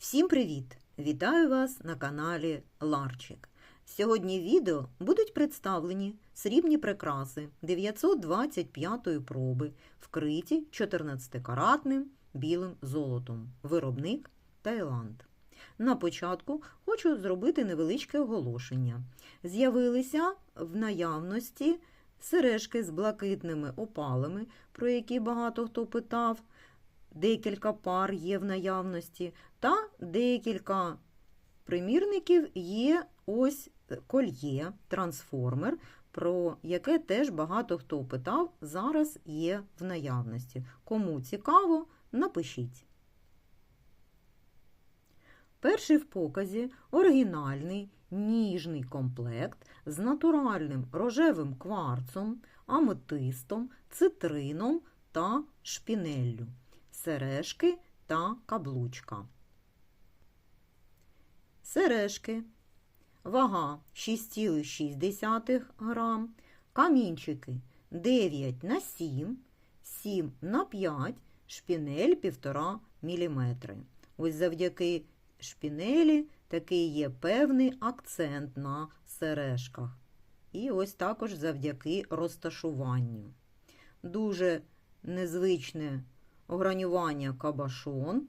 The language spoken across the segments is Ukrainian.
Всім привіт! Вітаю вас на каналі Ларчик. Сьогодні в відео будуть представлені срібні прикраси 925 проби, вкриті 14-каратним білим золотом. Виробник Таїланд. На початку хочу зробити невеличке оголошення. З'явилися в наявності сережки з блакитними опалами, про які багато хто питав. Декілька пар є в наявності, та декілька примірників є ось кольє, трансформер, про яке теж багато хто питав, зараз є в наявності. Кому цікаво, напишіть. Перший в показі оригінальний ніжний комплект з натуральним рожевим кварцом, аметистом, цитрином та шпінеллю, сережки та каблучка. Сережки, вага 6,6 грам, камінчики 9 на 7, 7 на 5, шпінель 1,5 мм. Ось завдяки шпінелі такий є певний акцент на сережках. І ось також завдяки розташуванню. Дуже незвичне огранювання кабашон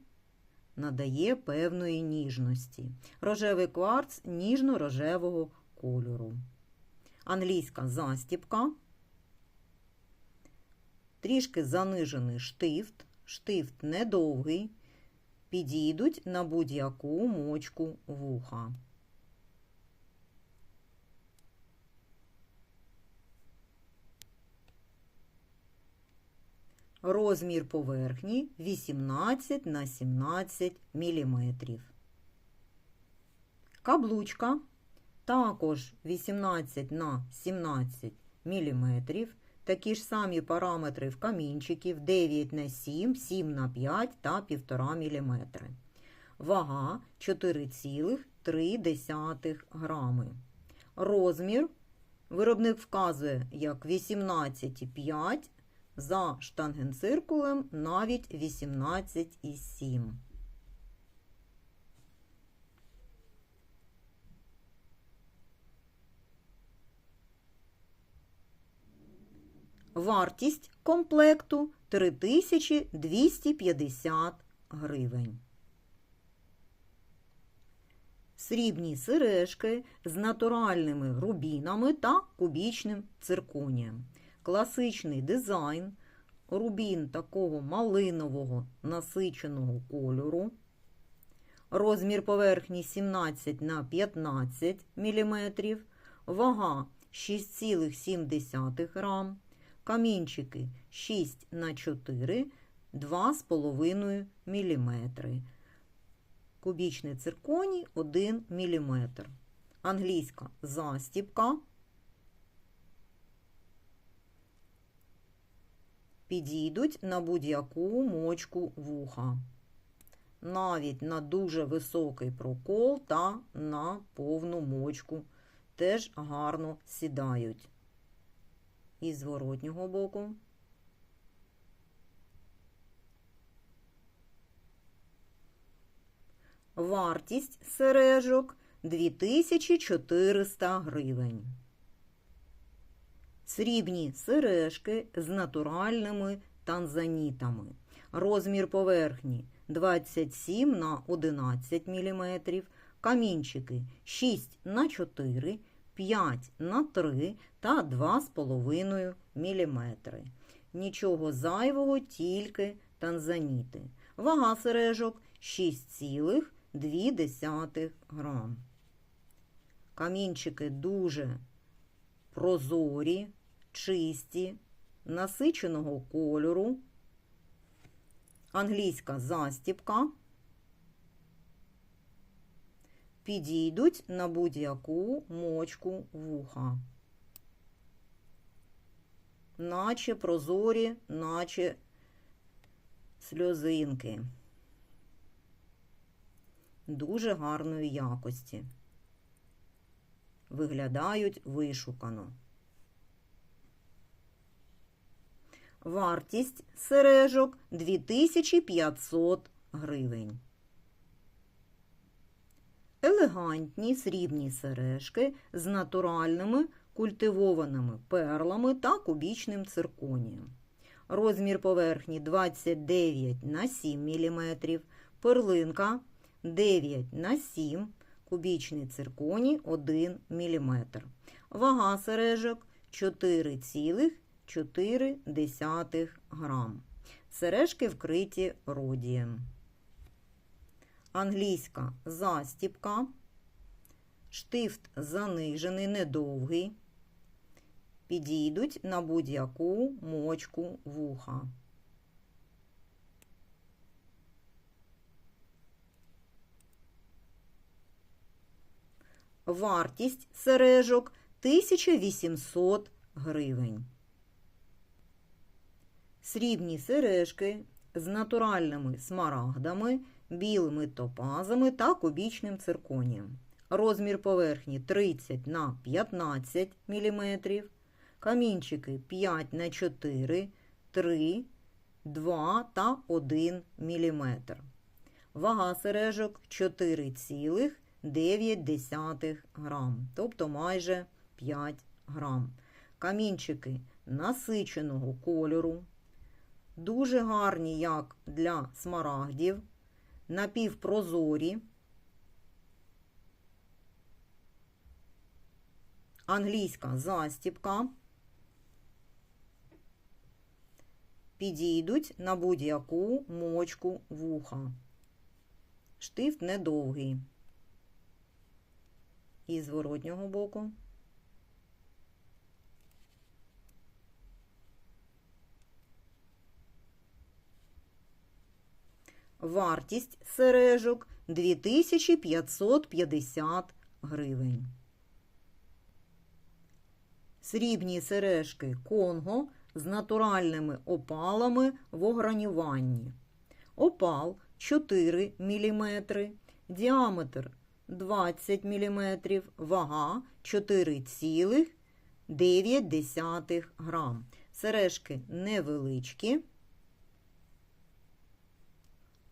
надає певної ніжності. Рожевий кварц ніжно-рожевого кольору. Англійська застіпка. Трішки занижений штифт. Штифт недовгий. Підійдуть на будь-яку мочку вуха. Розмір поверхні 18 на 17 мм. Каблучка також 18 на 17 мм. Такі ж самі параметри в камінчиків 9 на 7, 7 на 5 та 1,5 мм. Вага 4,3 грами. Розмір виробник вказує як 18,5 за штангенциркулем навіть 18,7. Вартість комплекту 3250 гривень. Срібні сережки з натуральними рубінами та кубічним цирконієм класичний дизайн, рубін такого малинового насиченого кольору, розмір поверхні 17 на 15 мм, вага 6,7 грам, камінчики 6 на 4 2,5 мм. Кубічний цирконій 1 мм. Англійська застіпка підійдуть на будь-яку мочку вуха, навіть на дуже високий прокол та на повну мочку теж гарно сідають. І зворотнього боку. Вартість сережок 2400 гривень. Срібні сережки з натуральними танзанітами. Розмір поверхні 27 на 11 мм, камінчики 6 на 4, 5 на 3 та 2,5 мм. Нічого зайвого, тільки танзаніти. Вага сережок 6,2 грам. Камінчики дуже прозорі чисті, насиченого кольору, англійська застіпка, підійдуть на будь-яку мочку вуха, наче прозорі, наче сльозинки. Дуже гарної якості. Виглядають вишукано. Вартість сережок 2500 гривень. елегантні срібні сережки з натуральними культивованими перлами та кубічним цирконієм. Розмір поверхні 29 на 7 мм, перлинка 9 на 7 кубічний цирконій 1 мм. Вага сережок 4,4 грам. Сережки вкриті родієм. Англійська застіпка. Штифт занижений, недовгий. Підійдуть на будь-яку мочку вуха. Вартість сережок 1800 гривень. Срібні сережки з натуральними смарагдами, білими топазами та кубічним цирконієм. Розмір поверхні 30 на 15 мм, камінчики 5 на 4, 3, 2 та 1 мм. Вага сережок 4,9 грам, тобто майже 5 грам. Камінчики насиченого кольору, дуже гарні, як для смарагдів, напівпрозорі. Англійська застіпка. Підійдуть на будь-яку мочку вуха. Штифт недовгий. І з воротнього боку. Вартість сережок 2550 гривень. Срібні сережки Конго з натуральними опалами в огранюванні. Опал 4 мм, діаметр 20 мм, вага 4,9 грам. Сережки невеличкі,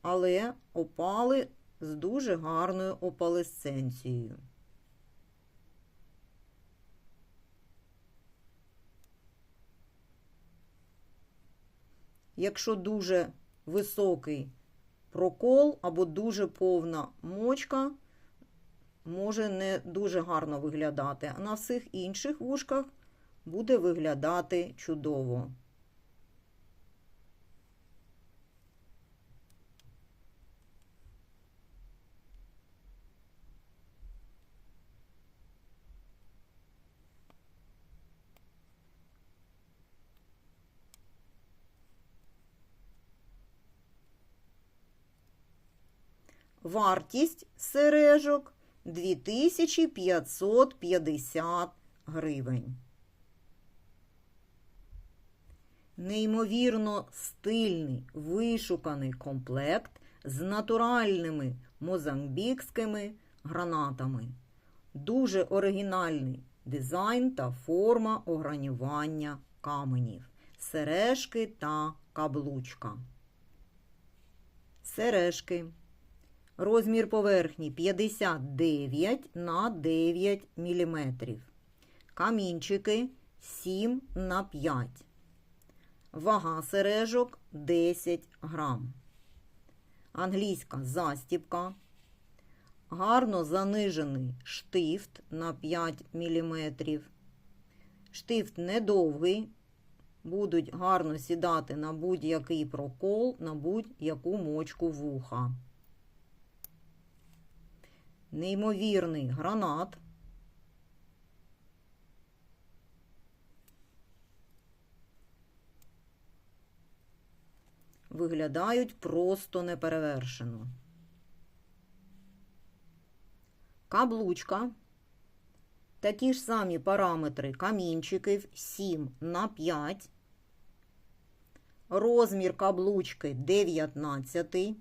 але опали з дуже гарною опалесценцією. Якщо дуже високий прокол або дуже повна мочка, може не дуже гарно виглядати, а на всіх інших вушках буде виглядати чудово. Вартість сережок 2550 гривень. Неймовірно стильний вишуканий комплект з натуральними мозамбікськими гранатами. Дуже оригінальний дизайн та форма огранювання каменів, сережки та каблучка. Сережки. Розмір поверхні 59 на 9 мм. Камінчики 7 на 5. Вага сережок 10 грам. Англійська застіпка. Гарно занижений штифт на 5 мм. Штифт недовгий. Будуть гарно сідати на будь-який прокол, на будь-яку мочку вуха. Неймовірний гранат. Виглядають просто неперевершено. Каблучка. Такі ж самі параметри камінчиків 7 на 5. Розмір каблучки 19.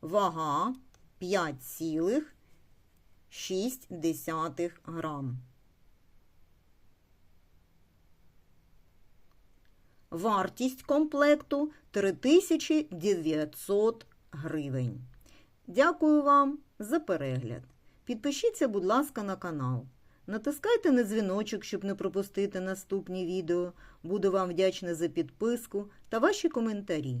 Вага 5,6 грам. Вартість комплекту 3900 гривень. Дякую вам за перегляд. Підпишіться, будь ласка, на канал. Натискайте на дзвіночок, щоб не пропустити наступні відео. Буду вам вдячна за підписку та ваші коментарі.